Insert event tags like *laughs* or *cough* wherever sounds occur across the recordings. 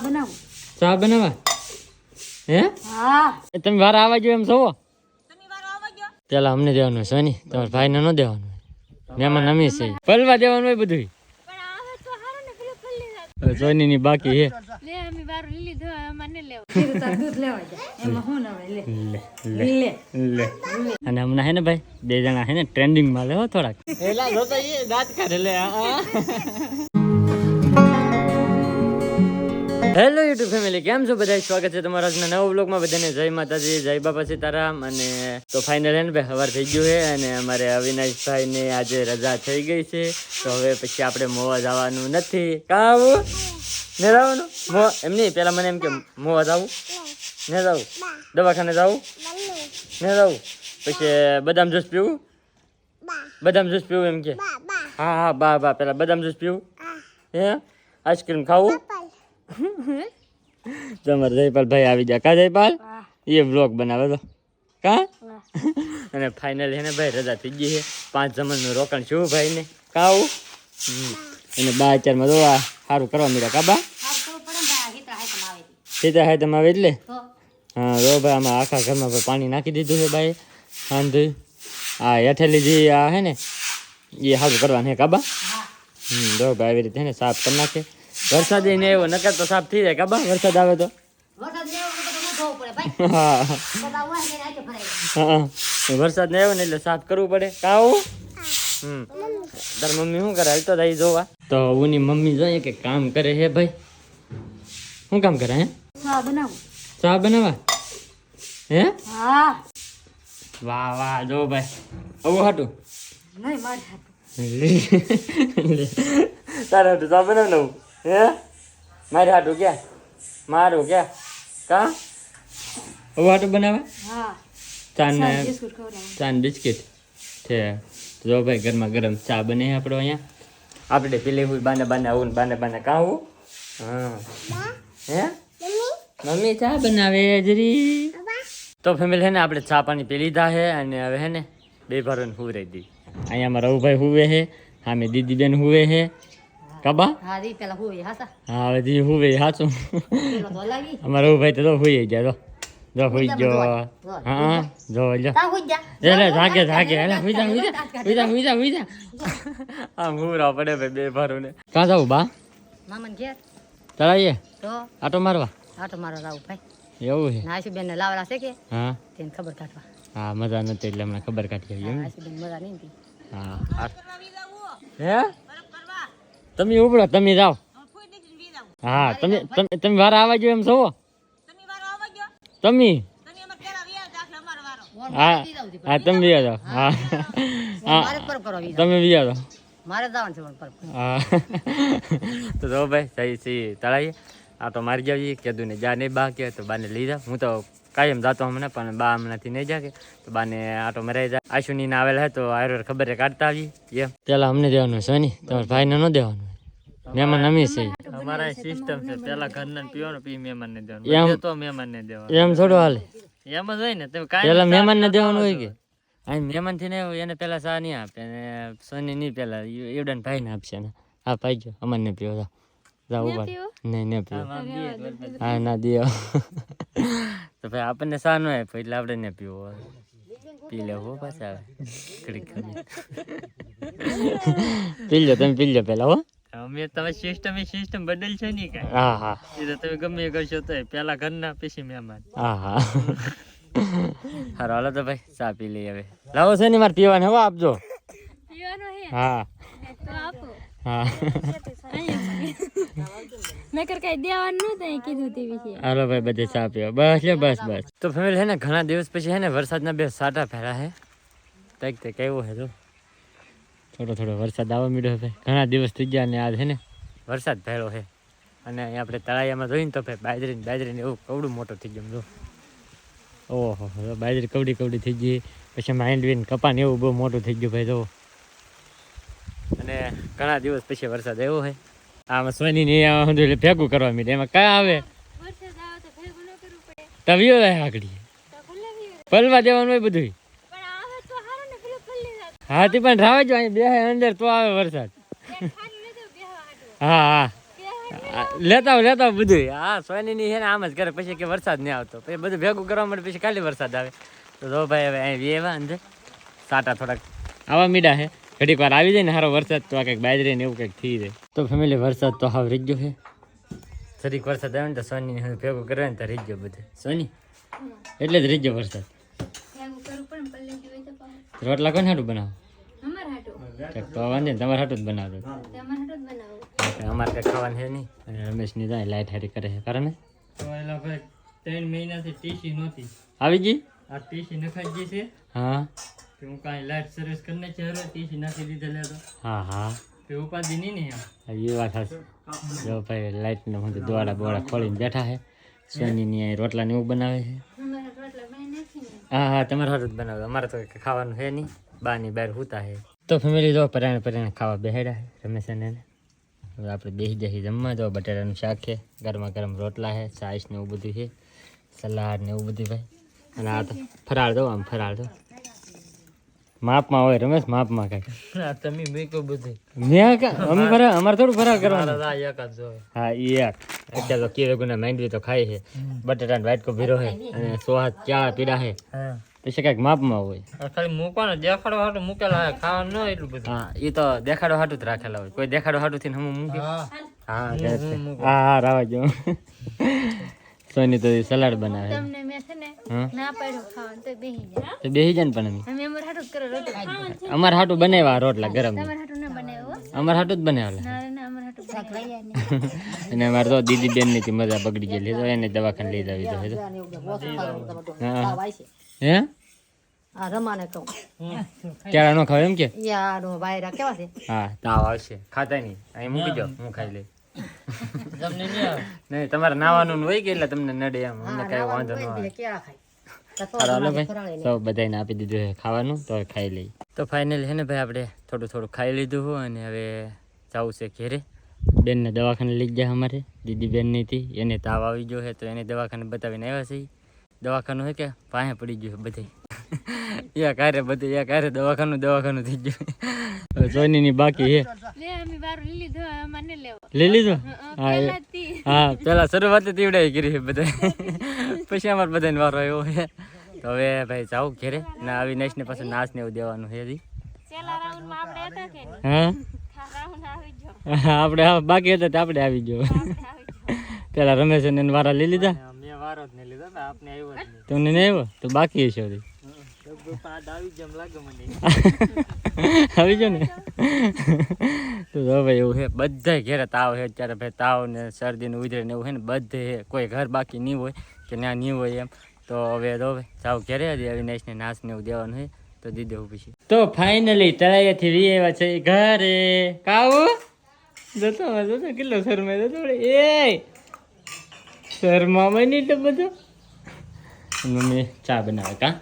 બનાવું? ચા બનાવા? હે? હા. તમે વાર આવવા ગયો એમ જોવો? પેલા અમને દેવાનું છે ની તમારા ભાઈને ન દેવાનું મહેમાન અમી છે. પલવા દેવાનું હોય બધું સોની ની બાકી હે કીધું તાર દૂધ લેવા જાય એમાં હું નવે લે. લે લે. લે અને હમણાં હે ને ભાઈ બે જણા હે ને ટ્રેન્ડિંગમાં લેવો થોડાક. દાંત કાઢે લે હેલો યુટ્યુબ ફેમિલી કેમ છો બધા સ્વાગત છે તમારા આજના નવા બ્લોગમાં બધાને જય માતાજી જય બાપા સીતારામ અને તો ફાઇનલ હે ભાઈ સવાર થઈ ગયું છે અને અમારે અવિનાશભાઈને આજે રજા થઈ ગઈ છે. તો હવે પછી આપણે મોવા જવાનું નથી. કાવું ને જવાનું મો એમ નહીં પહેલાં મને એમ કે મોવા જવું. ને જવું દવાખાને જવું. ને જવું પછી બદામ જ્યુસ પીવું? બદામ જ્યુસ પીવું એમ કે? હા હા બા બા પેલા બદામ જ્યુસ પીવું. હે. આઈસ્ક્રીમ ખાવું? તમારે જયપાલ ભાઈ આવી જા કા જયપાલ? એ બ્લોગ બનાવે તો. કા? અને ફાઇનલ એને ભાઈ રજા થઈ ગઈ છે. પાંચ જમણનું રોકાણ શું ભાઈ ને કા આવું હમ. અને બા અત્યારમાં તો આ સારું કરવા મળ્યા કા બા? સીધા હાય તમે આવે એટલે? હા જો ભાઈ આમાં આખા ઘરમાં ભાઈ પાણી નાખી દીધું છે ભાઈ વાંધો આ હેઠેલી જે આ હે ને એ સારું કરવાનું હે. કાબા હમ જો ભાઈ આવી રીતે હે ને સાફ કરી નાખે. વરસાદ એને એવો નકર તો સાફ થઈ જાય કાબા વરસાદ આવે તો. વરસાદ ને આવ્યો ને એટલે સાફ કરવું પડે. કાવું હમ. તાર મમ્મી શું કરે? હાલ તો જોવા. તો ઉની મમ્મી જોઈએ કે કામ કરે હે ભાઈ. શું કામ કરે હે? હા બનાવું. ચા બનાવવા? હે? હા. વાહ વાહ જો ભાઈ. આવું હાટું? નહીં મારે હાટું. તારે હાટું ચા બનાવ નવું હે? મારે હાટું ક્યાં મારું ક્યાં કા? હવે હાટું બનાવે? હા. ચા ને સાત બિસ્કુટ છે. જો ભાઈ ઘરમાં ગરમ ચા બને આપણે અહીંયા. આપણે પેલી હું બાને બાને આવું બાને બાને કાં આવું હા. હે? મમ્મી ચા બનાવે જરી. તો ફેમિલી હે ને આપણે ચા પાણી પી લીધા છે અને હવે હે ને બે હું રહી દી. અહીંયા અમારા રઘુભાઈ હુવે છે સામે દીદી બેન હુવે છે કાબા? હા દી પેલા હોય હાસા. હા હવે જી હુવે પેલો તો હુઈ જાય તો જો. હુઈ ગયો. હા જો. જો તા હોય જા. એટલે જાગે જાગે એટલે હુઈ જા હુઈ જા. હુઈ જા હુઈ જા હુઈ આમ હુરા પડે ભાઈ બે ભરોને. કાં જાવ બા? મામન ઘેર. ચલાવીએ? તો આટો મારવા? આટો મારવા જાવ ભાઈ. એવું છે? નાસુ બેન ને લાવરા છે કે? હા. તેને ખબર કાઢવા. હા મજા નથી એટલે હમણાં ખબર કાઢી આવી મજા નહીં હા હે? તમે ઉપડો તમે જાઓ. હા તમે તમે તમે વાર આવવા જો એમ છો? તમે હા હા તમે વિયા જાઓ. હા હા. મારે પર કરો વી તમે વિયા જાઓ. મારે જવાનું છે પણ પર હા. તો જો ભાઈ જઈ સહી તળાઈએ. આ તો મારી જાવી કીધું ને જા નહીં બા કે તો બાને લઈ જા હું તો કાયમ જાતો હમણાં પણ બા હમણાંથી નહીં જાગે. તો બાને આટો મરાઈ જાય. આશુની ના આવેલા હે તો આયુર ખબર હે કાઢતા આવી. એમ. પેલા અમને દેવાનું છે ને તમારા ભાઈને ન દેવાનું મહેમાન અમી છે અમારા સિસ્ટમ છે. પેલા ઘરના પીવાનું પી મહેમાન ને દેવાનું. તો મહેમાન ને દેવાનું. એમ થોડું હાલે. એમ જ હોય ને તમે પેલા મહેમાન ને દેવાનું હોય કે? આ મહેમાનથી ને એને પેલા સા નહીં આપે. ને સોની નહીં પેલા એવડા ભાઈ ને આપશે ને હા ભાઈ ગયો અમર ને પીવો જાઓ. ઊભા નહીં ને પીવો. હા ના દિયો તો ભાઈ આપણને સા ન આપે એટલે આપણે ને પીવો પી લેવું પાછા આવે ઘડીક. પી લો તમે પી લો પેલા હો. અમે તમે સિસ્ટમ એ સિસ્ટમ બદલ છે ને કાંઈ. હા હા. એ તો તમે ગમે એ કરશો તો પેલા ઘરના પછી મહેમાન. હા હા. હારો હાલો તો ભાઈ ચા પી લઈએ હવે. લાવો છે ને મારે પીવાને હવા આપજો હા? હા. મેં કર કઈ દેવાનું નતું કીધું તે વિશે હાલો ભાઈ બધે ચા પીવા બસ લે બસ બસ. તો ફેમિલી હે ને ઘણા દિવસ પછી હે ને વરસાદના બે સાટા ફેરા હે તક તે કેવું હે તો થોડો થોડો વરસાદ આવવા મળ્યો ભાઈ. ઘણા દિવસ થઈ ગયા ને આજ હે ને. વરસાદ ફેરો હે અને અહીં આપણે તળાયામાં જોઈને તો ભાઈ બાજરી ને બાજરી એવું કવડું મોટું થઈ ગયું જો. ઓહો હવે બાજરી કવડી કવડી થઈ ગઈ. પછી માંડવી ને કપાન એવું બહુ મોટું થઈ ગયું ભાઈ જો. અને ઘણા દિવસ પછી વરસાદ આવ્યો હે આમાં સોની ની આમાં ભેગું કરવા મીડે. એમાં કાં આવે? વરસાદ આવે તો ભેગું ન કરવું પડે. તવિયો રહે આગળ. પલવા દેવાનું હોય બધું હા તો ને પણ રાવે જો અહીં બે અંદર તો આવે વરસાદ. હા હા. લેતા લેતા બધું હા સોનીની છે ને આમ જ કરે પછી કે વરસાદ નહીં આવતો. પછી બધું ભેગું કરવા માટે પછી ખાલી વરસાદ આવે. તો ભાઈ હવે અહીં વેવા અંદર. સાટા થોડાક આવા મીડા છે. ઘડીક વાર આવી જાય ને સારો વરસાદ તો આ કંઈક બાજરી ને એવું કંઈક થઈ જાય. તો ફેમિલી વરસાદ તો હાવ રીજ્યો છે. જરીક વરસાદ આવે ને તો સોની હવે ભેગું કરે ને તો રીજ્યો બધે. સોની એટલે જ રીજ્યો વરસાદ. રોટલા કોને હાટું બનાવો? તો વાંધો ને તમારે હાટું જ બનાવજો અમારે કંઈ ખાવાનું છે નહીં. અને જાય લાઈટ હારી કરે છે કારણ તો એલા ભાઈ ત્રણ મહિનાથી ટીસી નહોતી. આવી ગઈ? આ ટીસી નખાઈ ગઈ છે. હા. કે હું કાંઈ લાઈટ સર્વિસ કરીને ચહેરો તીસી નાખી દીધેલે તો. હા હા. તે ઉપાધિ નહીં ને એમ. એ વાત હશે જો ભાઈ લાઈટને હું દોડા બોડા ખોલીને બેઠા છે સોનીની અહીં રોટલા ને એવું બનાવે છે હા હા તમારે હારું જ બનાવે. અમારે તો ખાવાનું છે નહીં. બાની બહાર હુતા છે તો ફેમિલી જો પરાણે પરાણે ખાવા બેહેડા છે રમેશ અને હવે આપણે બેસી જઈએ જમવા. જો બટેટાનું શાક છે ગરમા ગરમ રોટલા છે છાશ ને એવું બધું છે સલાડ ને એવું બધું ભાઈ. અને આ તો ફરાળ દો આમ ફરાળ દો માપમાં હોય રમેશ માપમાં આ તમે બધું. મેં કા અમે ફરા અમારે થોડું ફરાળ કરવાનું. હા એક જ જોવે હા એક. અત્યારે તો કેવે ગુના માંડવી તો ખાય છે. બટાટા ને વાટકો ભીરો છે અને સોહા ચા પીડા છે. હા. પછી કાંઈક માપમાં હોય. ખાલી મૂકવાનો દેખાડો હાટું મૂકેલા હોય ખાવાનું ન એટલું બધું. હા એ તો દેખાડો હાટું જ રાખેલા હોય. કોઈ દેખાડો હાટું થઈને હમ મૂકે હા. હા. હા હા રાવા જો સોની તો સલાડ બનાવે. તમને મે છે ને હા ના પાડ્યું ખાવાનું તો બેહી જાય તો બેસી જાય ને પણ અમે. અમે અમારે હાટું જ કરો રોટલા. અમાર હાટું બનાવ્યા રોટલા ગરમ. તમારે હાટું ના બનાવ્યો અમાર અમારે હાટું જ બનાવેલા ના ના અમારે હાટું શાક લઈ બનાવ્યું. ને. *laughs* અને અમારે તો દીદી બેનની મજા બગડી ગયેલી. તો એને દવાખાને લઈ જાવી તો હે. આ રમાને કહું. કેળા નો ખાવ એમ કે? યાર વાયરા કેવા છે? હા તાવ આવશે. ખાતા નહીં અહીં મૂકી જાઓ હું ખાઈ લઈ તમને નહીં આવે નહીં તમારે નાવાનું હોય કે એટલે તમને નડે એમ અમને કઈ વાંધો ન આવે. કેળા ખાય? તો તો હાલો ભાઈ. ફરાળે બધાને આપી દીધું છે ખાવાનું તો ખાઈ લઈ તો ફાઇનલ છે ને ભાઈ આપણે થોડું થોડું ખાઈ લીધું હોય અને હવે જવું છે ઘેરે. બેનને દવાખાને લઈ ગયા અમારે દીદી બેનની હતી એને તાવ આવી ગયો છે તો એને દવાખાને બતાવીને આવ્યા છે દવાખાનું છે કે પાસે પડી ગયું છે બધે *laughs* યા કારે બધે યા કારે દવાખાનું દવાખાનું થઈ ગયું. સોની ની બાકી હે લે લઈ લીધો અમારે નહીં લેવો. લઈ લીધું? હા જ. હા પેલા શરૂઆત તીવડાઈ કરી છે બધા પછી અમારે બધાને વારો આવ્યો હે તો હવે ભાઈ જાવ ઘેરે ના અવિનાશ ને પાછું નાશ ને એવું દેવાનું હે નહીં? હા? આવી આપણે આ બાકી હતા તો આપણે આવી ગયો. આવી પેલા રમેશ અને વારા લઈ લીધા? મેં વારો જ નહીં લીધો આપને આવ્યો તમને નહીં આવ્યો? તો બાકી હશે હજી. લગભગ પાંચ *laughs* આવી ગયો ને? તો જો ભાઈ એવું છે બધા ઘેરે તાવ છે. અત્યારે ભાઈ તાવ ને શરદી ને ઉધરે ને એવું છે ને બધે કોઈ ઘર બાકી નહીં હોય કે ના નહીં હોય એમ. તો હવે તો હવે જાવ ઘેરે હજી અવિનાશ ને નાશ ને એવું દેવાનું છે. તો દી દેવું પછી. તો ફાઇનલી તળાઈયાથી વી આવ્યા છે ઘરે. કાવું? જતો જતો કેટલો શરમાય જતો એ! શરમામાં નહીં તો બધું. મમ્મી ચા બનાવે કા?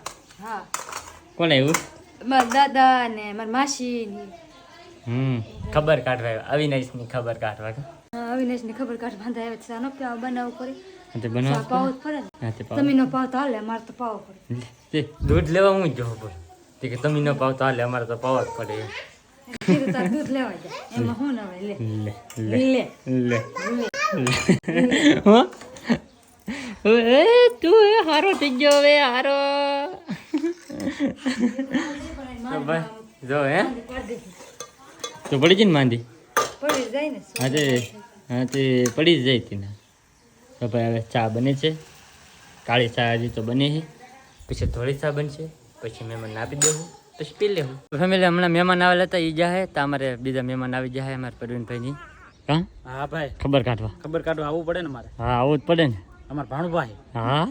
હા. કોણ આવ્યું? મારા દાદા ને મારા માસી ને. હમ ખબર કાઢવા આવ્યા. અવિનાશની ખબર કાઢવા અવિનાશની ખબર કાઢ બાંધા આવે સાનો પ્યાવ બનાવ પડે. હા તે બનાવ પાવ ને. તે પાવ. તમે નો પાવ તો હાલે અમારે તો પાવ પડે. તે દૂધ લેવા હું જો પર તે કે તમે નો પાવ તો હાલે અમારે તો પાવ જ પડે દૂધ લેવા જાય. એમાં શું ના લે. લે લે લે. લે. એ તું હારો થઈ ગયો હવે હારો. તો ભાઈ જો હે. તો પડી જઈને માંદી? પડી જાય ને હા તે હા તે પડી જ જાય તીના. તો ભાઈ હવે ચા બને છે. કાળી ચા હજી તો બને છે. પછી ધોળી ચા બનશે. પછી મહેમાન આપી દેવું. પછી પી લેવું. ફેમિલી હમણાં મહેમાન આવેલા હતા એ જાય તો અમારે બીજા મહેમાન આવી જાય અમારા પ્રવીણભાઈની હા? હા ભાઈ. ખબર કાઢવા. ખબર કાઢવા આવવું પડે ને મારે. હા આવવું જ પડે ને. અમાર ભાણુભાઈ. હા?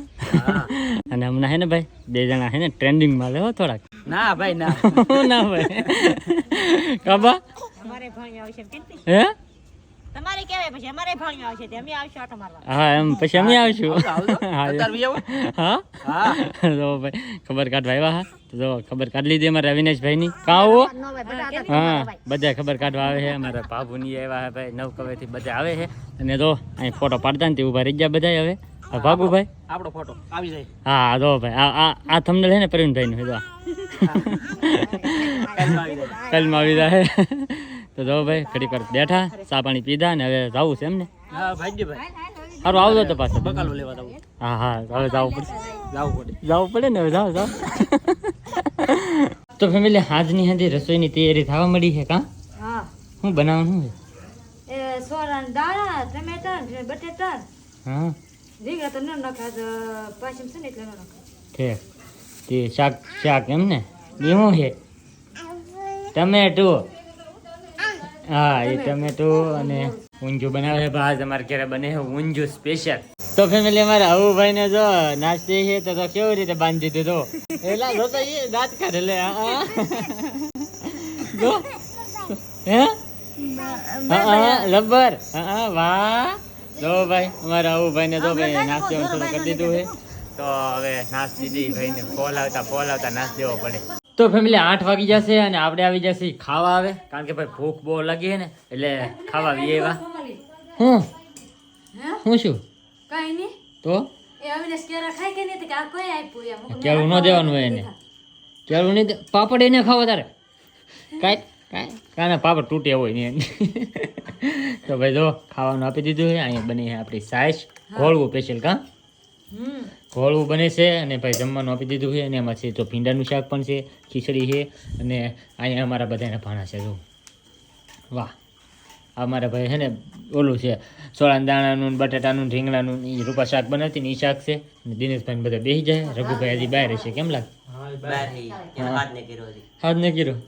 *laughs* અને હમણાં હે ને ભાઈ બે જણા હે ને ટ્રેન્ડિંગમાં લેવો થોડાક. ના ભાઈ ના. *laughs* ના ભાઈ. *laughs* કાબા? અમારે ભાણિયા આવશે કેટલી હે? તમારે કહેવાય પછી અમારે ભાણિયા આવશે તે અમે આવશું આટો મારવા. હા એમ પછી અમે આવશું. હા? હા? હા. જો ભાઈ ખબર કાઢવા આવ્યા હા? તો જો ખબર કાઢ લીધી અમારે આવો? નો હા બધા ખબર કાઢવા આવે છે અમારા ભાભુની આવ્યા છે ભાઈ નવ કવેથી બધા આવે છે અને જો અહીં ફોટો પાડતા ને તે ઊભા રહી ગયા બધા હવે. હા ભાગુભાઈ આપણો ફોટો. આવી જાય. હા જો ભાઈ આ આ આ થંબનેલ છે ને પ્રવીણભાઈ નું જો. કાલમાં આવી જાય. તો જો ભાઈ ઘડીક વાર બેઠા ચા પાણી પીધા ને હવે જવું છે એમ ને? સારું આવજો તો પાછો. બકાલો લેવા હા હા હવે જવું પડશે. જવું પડે. જવું પડે ને હવે જાઓ જાઓ. તો ફેમિલી આજની હાંજે રસોઈની તૈયારી થવા મળી છે કાં? હું. બનાવવાનું છે? સોરા દાણા ટમેટા બટેટા. હા. રીંગણા તો ન નખાય તો છે ને એટલે ન નખાય. ઠીક તે શાક શાક એમ ને? એ શું છે? ટમેટો. હા એ ટમેટો. અને ઊંજું બનાવે છે. પણ તમારે અમારે બને છે ઊંજું સ્પેશિયલ તો ફેમિલી અમારે હવુભાઈ ને જો નાસ્તે છે તો તો કેવી રીતે બાંધી દીધો એલા જો તો એ દાંત કાઢે લે હા, હા. જો. હે? હા, હા, હા, હા, વાહ. જો ભાઈ અમારા આવું ભાઈને જો ભાઈ નાસ્તી શરૂ કરી દીધું છે. તો હવે નાશ દીધી ભાઈને ફોલ આવતા ફોલ આવતા નાશ દેવો પડે. તો ફેમિલી આઠ વાગી જશે અને આપણે આવી જશે ખાવા આવે કારણ કે ભાઈ ભૂખ બહુ લાગી ને એટલે ખાવા આવીએ એવા. હું? હે? શું કઈ નહીં તો? એ અવિનાશ કેરા ખાય કે નહીં તો કે આ કોઈ આપ્યું એમ હું કેળું ન દેવાનું હોય એને. કેળું નહીં પાપડ એને ખાવા તારે. કાંઈ *laughs* કાંઈ કાંઈ પાપડ તૂટે હોય ને *laughs* તો ભાઈ જો ખાવાનું આપી દીધું છે. અહીંયા બની છે આપણી સાઈસ. ઘોળવું સ્પેશિયલ કાં? ઘોળવું બને છે અને ભાઈ જમવાનું આપી દીધું છે. અને એમાં છે તો ભીંડાનું શાક પણ છે ખીચડી છે. અને અહીંયા અમારા બધાના ભાણા છે જો. વાહ. અમારા ભાઈ છે ને ઓલું છે સોળાના દાણાનું બટાટાનું ને રીંગણાનું ને એ રૂપા શાક બનાવતી ને એ શાક છે. દિનેશભાઈ બધા બેસી જાય રઘુભાઈ હજી બહાર છે કેમ લાગે? હાથ ને કીધું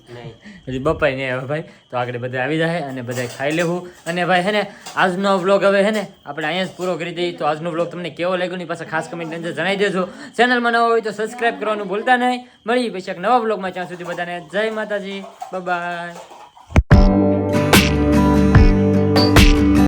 હજી. બપાઈ નહીં આવે ભાઈ તો આગળ બધા આવી જાય અને બધા ખાઈ લેવું. અને ભાઈ હે ને આજનો વ્લોગ હવે હે ને આપણે અહીંયા જ પૂરો કરી દઈએ. તો આજનો વ્લોગ તમને કેવો લાગ્યો ની પાસે ખાસ કમેન્ટ અંદર જણાવી દેજો. ચેનલમાં નવા હોય તો સબસ્ક્રાઈબ કરવાનું ભૂલતા નહીં. મળી પછી નવા વ્લોગમાં ત્યાં સુધી બધાને જય માતાજી બાય